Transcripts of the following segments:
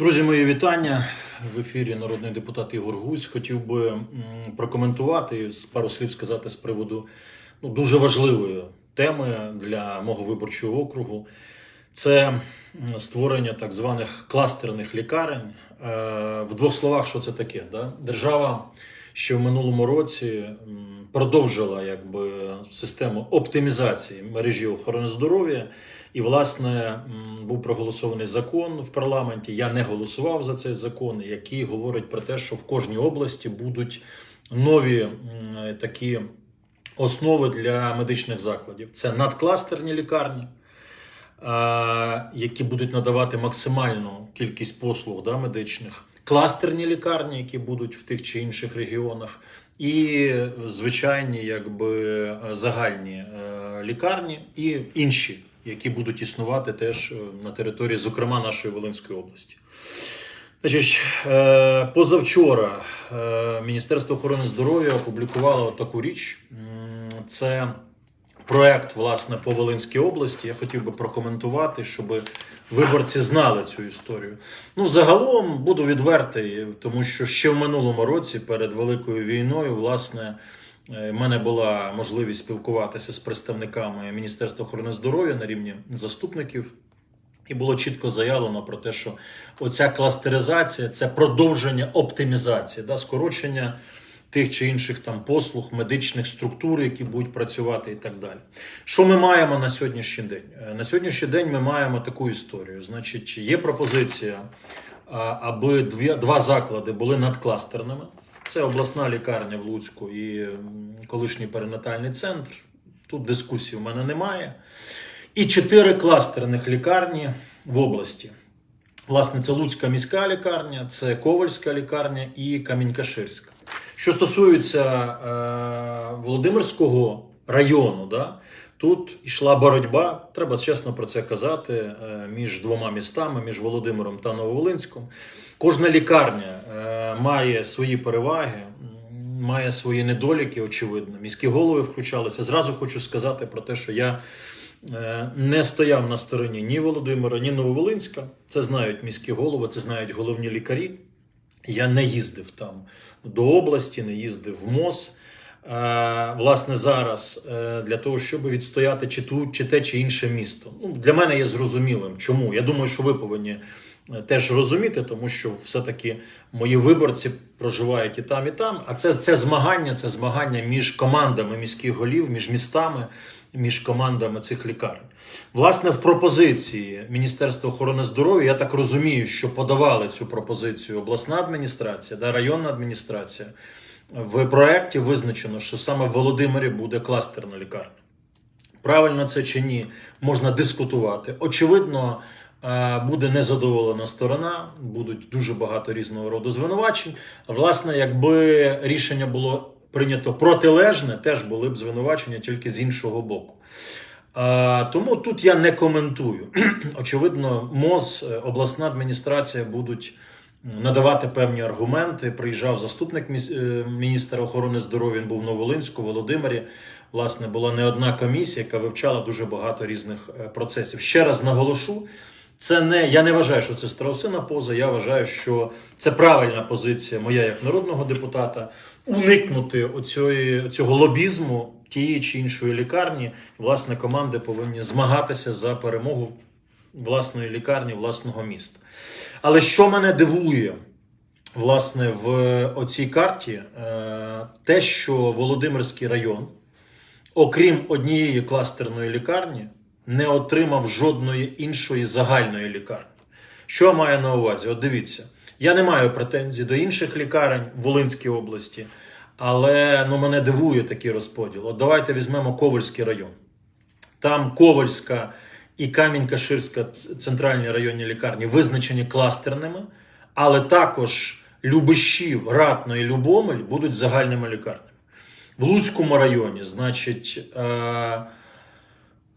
Друзі, мої вітання в ефірі народний депутат Ігор Гусь. Хотів би прокоментувати з пару слів сказати з приводу ну, дуже важливої теми для мого виборчого округу. Це створення так званих кластерних лікарень. Е, В двох словах, що це таке? Да? Держава ще в минулому році продовжила якби, систему оптимізації мережі охорони здоров'я. І, власне, був проголосований закон в парламенті. Я не голосував за цей закон, який говорить про те, що в кожній області будуть нові такі основи для медичних закладів. Це надкластерні лікарні, які будуть надавати максимальну кількість послуг да, медичних, кластерні лікарні, які будуть в тих чи інших регіонах, і звичайні, якби загальні е, лікарні, і інші, які будуть існувати теж е, на території, зокрема, нашої Волинської області. Значить, е, позавчора Міністерство охорони здоров'я опублікувало таку річ. Це проект, власне, по Волинській області. Я хотів би прокоментувати, щоб виборці знали цю історію. Ну, загалом буду відвертий, тому що ще в минулому році, перед великою війною, власне, е, в мене була можливість спілкуватися з представниками Міністерства охорони здоров'я на рівні заступників. І було чітко заявлено про те, що оця кластеризація це продовження оптимізації, да, скорочення тих чи інших там послуг, медичних структур, які будуть працювати, і так далі. Що ми маємо на сьогоднішній день? Е, На сьогоднішній день ми маємо таку історію. Значить, є пропозиція, аби два заклади були надкластерними. Це обласна лікарня в Луцьку і колишній перинатальний центр. Тут дискусій у мене немає. І чотири кластерних лікарні в області. Власне, це Луцька міська лікарня, це Ковальська лікарня і Камінь-Каширська. Що стосується е, Володимирського району, да, тут йшла боротьба, треба чесно про це казати, е, між двома містами, між Володимиром та Нововолинськом. Кожна лікарня е, має свої переваги, має свої недоліки, очевидно. Міські голови включалися. Зразу хочу сказати про те, що я е, не стояв на стороні ні Володимира, ні Нововолинська. Це знають міські голови, це знають головні лікарі. Я не їздив там до області, не їздив в МОЗ. Е, Власне, зараз е, для того, щоб відстояти чи ту, чи те, чи інше місто. Ну, для мене є зрозумілим. Чому? Я думаю, що ви повинні е, теж розуміти, тому що все-таки мої виборці проживають і там, і там. А це, це змагання, це змагання між командами міських голів, між містами, між командами цих лікарень. Власне, в пропозиції Міністерства охорони здоров'я, я так розумію, що подавали цю пропозицію обласна адміністрація, да, районна адміністрація. В проєкті визначено, що саме в Володимирі буде кластерна лікарня. Правильно це чи ні, можна дискутувати. Очевидно, е, буде незадоволена сторона, будуть дуже багато різного роду звинувачень. Власне, якби рішення було прийнято протилежне, теж були б звинувачення тільки з іншого боку. Е, Тому тут я не коментую. Очевидно, МОЗ, е, обласна адміністрація будуть надавати певні аргументи. Приїжджав заступник е, міністра охорони здоров'я. Він був в Новолинську, Володимирі. Власне, була не одна комісія, яка вивчала дуже багато різних е, процесів. Ще раз наголошу. Це не я не вважаю, що це страусина поза. Я вважаю, що це правильна позиція моя як народного депутата уникнути оцієї, цього лобізму тієї чи іншої лікарні. Власне, команди повинні змагатися за перемогу власної лікарні, власного міста. Але що мене дивує, власне, в оцій карті, е, те, що Володимирський район, окрім однієї кластерної лікарні, не отримав жодної іншої загальної лікарні. Що я маю на увазі? От дивіться, я не маю претензій до інших лікарень в Волинській області, але ну, мене дивує такий розподіл. От давайте візьмемо Ковальський район. Там Ковальська і Камінь-Каширська центральні районні лікарні визначені кластерними, але також Любишів, Ратно і Любомель будуть загальними лікарнями. В Луцькому районі, значить, е,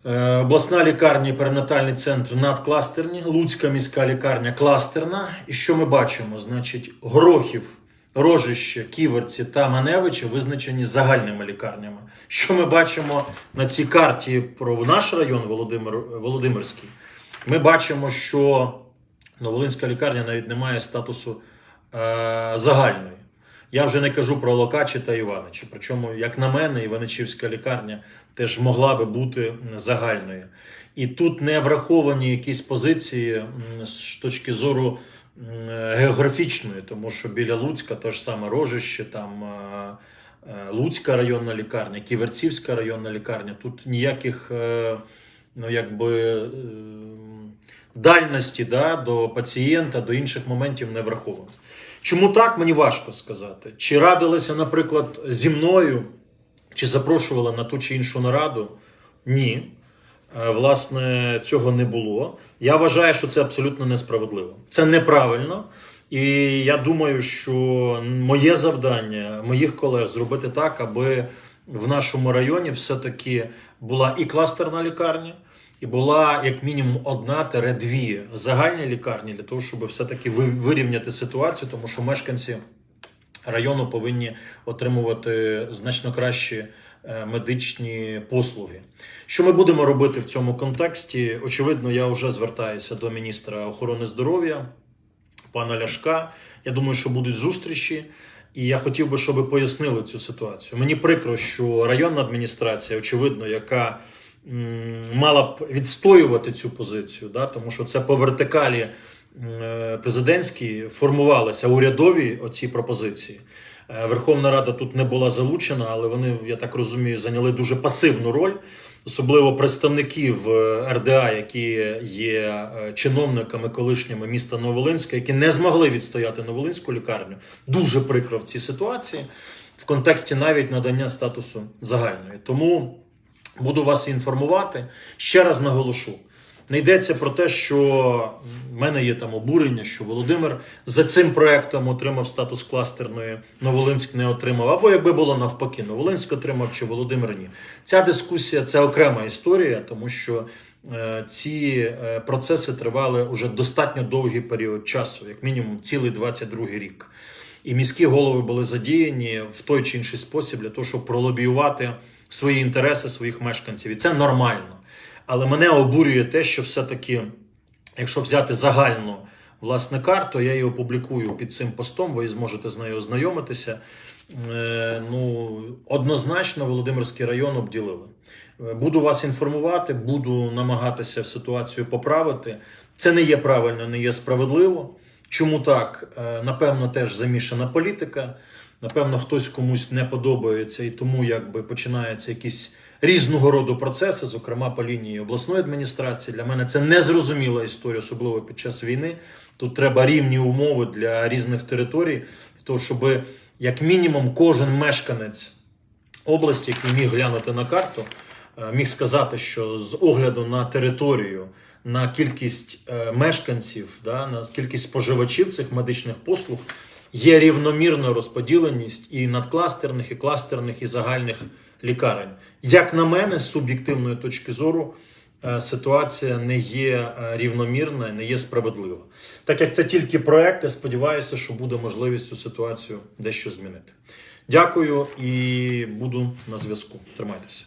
обласна лікарня і перинатальний центр надкластерні, Луцька міська лікарня кластерна. І що ми бачимо? Значить, Грохів, Рожище, Ківерці та Маневичі визначені загальними лікарнями. Що ми бачимо на цій карті про наш район Володимир, Володимирський? Ми бачимо, що Новолинська лікарня навіть не має статусу е, загальної. Я вже не кажу про Локачі та Іваничі. Причому, як на мене, Іваничівська лікарня теж могла би бути загальною. І тут не враховані якісь позиції з точки зору географічної, тому що біля Луцька те ж саме Рожище, там е, е, Луцька районна лікарня, Ківерцівська районна лікарня. Тут ніяких е, ну, якби, дальності да, до пацієнта, до інших моментів не враховано. Чому так, мені важко сказати. Чи радилися, наприклад, зі мною, чи запрошували на ту чи іншу нараду? Ні. Е, Власне, цього не було. Я вважаю, що це абсолютно несправедливо. Це неправильно. І я думаю, що моє завдання, моїх колег зробити так, аби в нашому районі все-таки була і кластерна лікарня, і була як мінімум одна-дві загальні лікарні для того, щоб все-таки вирівняти ситуацію, тому що мешканці району повинні отримувати значно кращі е, медичні послуги. Що ми будемо робити в цьому контексті? Очевидно, я вже звертаюся до міністра охорони здоров'я, пана Ляшка. Я думаю, що будуть зустрічі. І я хотів би, щоб ви пояснили цю ситуацію. Мені прикро, що районна адміністрація, очевидно, яка мала б відстоювати цю позицію, да, тому що це по вертикалі е, президентській формувалися урядові оці пропозиції. Е, Верховна Рада тут не була залучена, але вони, я так розумію, зайняли дуже пасивну роль, особливо представників РДА, які є е, чиновниками колишніми міста Новолинська, які не змогли відстояти Новолинську лікарню. Дуже прикро в цій ситуації в контексті навіть надання статусу загальної. Тому буду вас інформувати. Ще раз наголошу. Не йдеться про те, що в мене є там обурення, що Володимир за цим проектом отримав статус кластерної, Новолинськ не отримав. Або якби було навпаки, Новолинськ отримав чи Володимир ні. Ця дискусія це окрема історія, тому що е, ці е, процеси тривали уже достатньо довгий період часу, як мінімум цілий 22 рік. І міські голови були задіяні в той чи інший спосіб для того, щоб пролобіювати свої інтереси своїх мешканців. І це нормально. Але мене обурює те, що все-таки, якщо взяти загальну власне карту, я її опублікую під цим постом, ви зможете з нею ознайомитися. Е, Ну, однозначно, Володимирський район обділили. Е, Буду вас інформувати, буду намагатися ситуацію поправити. Це не є правильно, не є справедливо. Чому так? Е, Напевно, теж замішана політика. Напевно, хтось комусь не подобається, і тому якби починаються якісь різного роду процеси, зокрема по лінії обласної адміністрації. Для мене це незрозуміла історія, особливо під час війни. Тут треба рівні умови для різних територій, для того, щоб як мінімум кожен мешканець області, який міг глянути на карту, е, міг сказати, що з огляду на територію, на кількість е, мешканців, да, на кількість споживачів цих медичних послуг є рівномірна розподіленість і надкластерних, і кластерних, і загальних лікарень. Як на мене, з суб'єктивної точки зору, е, ситуація не є е, рівномірна, не є справедлива. Так як це тільки проект, я сподіваюся, що буде можливість цю ситуацію дещо змінити. Дякую і буду на зв'язку. Тримайтеся.